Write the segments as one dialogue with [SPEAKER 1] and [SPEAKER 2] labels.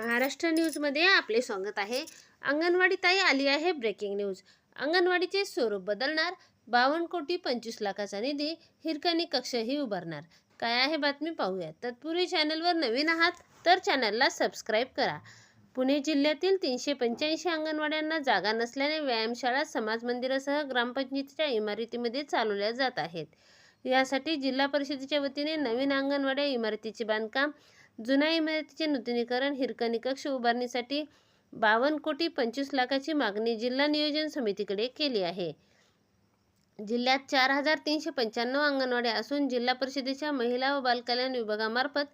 [SPEAKER 1] महाराष्ट्र न्यूजमध्ये आपले स्वागत आहे. अंगणवाडी ताई आली आहे ब्रेकिंग न्यूज अंगणवाडीचे स्वरूप बदलणार बावन्न कोटी पंचवीस लाखाचा निधी हिरकणी कक्षही उभारणार. काय आहे बातमी पाहूया. तत्पूर्वी चॅनलवर नवीन आहात तर चॅनलला सबस्क्राईब करा. पुणे जिल्ह्यातील तीनशे पंच्याऐंशी अंगणवाड्यांना जागा नसल्याने व्यायामशाळा समाज मंदिरासह ग्रामपंचायतीच्या इमारतीमध्ये चालवल्या जात आहेत. यासाठी जिल्हा परिषदेच्या वतीने नवीन अंगणवाड्या इमारतीचे बांधकाम जुन्या इमारतीचे नूतनीकरण हिरकणी कक्ष उभारणीसाठी बावन्न कोटी पंचवीस लाखाची मागणी जिल्हा नियोजन समितीकडे केली आहे. जिल्ह्यात चार हजार तीनशे पंच्याण्णव अंगणवाड्या असून जिल्हा परिषदेच्या महिला व बालकल्याण विभागामार्फत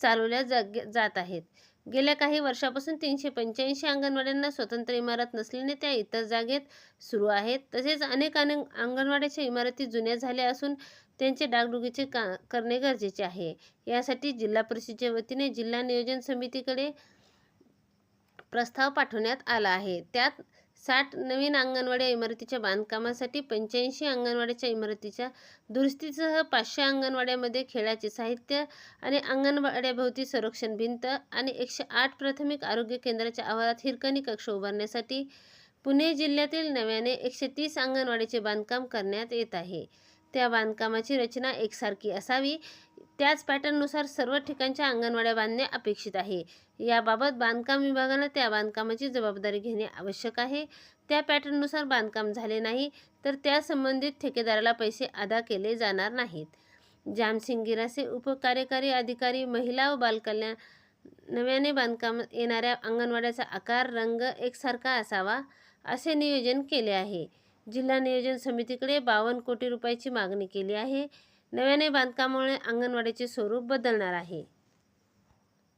[SPEAKER 1] चालवल्या जाग जात आहेत. गेल्या काही वर्षापासून तीनशे पंच्याऐंशी अंगणवाड्यांना स्वतंत्र इमारत नसल्याने त्या इतर जागेत सुरू आहेत. तसेच अनेक अनेक अंगणवाड्याच्या इमारती जुन्या झाल्या असून त्यांचे डागडुगीचे का करणे गरजेचे आहे. यासाठी जिल्हा परिषदेच्या वतीने जिल्हा नियोजन समितीकडे प्रस्ताव पाठवण्यात आला आहे. त्यात साठ नवीन अंगणवाड्या इमारतीच्या बांधकामासाठी पंच्याऐंशी अंगणवाड्याच्या इमारतीच्या दुरुस्तीसह पाचशे अंगणवाड्यामध्ये खेळाचे साहित्य आणि अंगणवाड्याभोवती संरक्षण भिंत आणि एकशे आठ प्राथमिक आरोग्य केंद्राच्या आवारात हिरकणी कक्ष उभारण्यासाठी पुणे जिल्ह्यातील नव्याने एकशे तीस अंगणवाडीचे बांधकाम करण्यात येत आहे. त्या बांधकामाची रचना एकसारखी असावी त्याच पॅटर्ननुसार सर्व ठिकाणच्या अंगणवाड्या बांधणे अपेक्षित आहे. याबाबत बांधकाम विभागानं त्या बांधकामाची जबाबदारी घेणे आवश्यक आहे. त्या पॅटर्ननुसार बांधकाम झाले नाही तर त्या संबंधित ठेकेदाराला पैसे अदा केले जाणार नाहीत. जामसिंग गिरासे उपकार्यकारी अधिकारी महिला व बालकल्याण नव्याने बांधकाम येणाऱ्या अंगणवाड्याचा आकार रंग एकसारखा असावा असे नियोजन केले आहे. जिल्हा नियोजन समितीकडे बावन्न कोटी रुपयाची मागणी केली आहे. नव्याने बांधकामामुळे अंगणवाडीचे स्वरूप बदलणार आहे.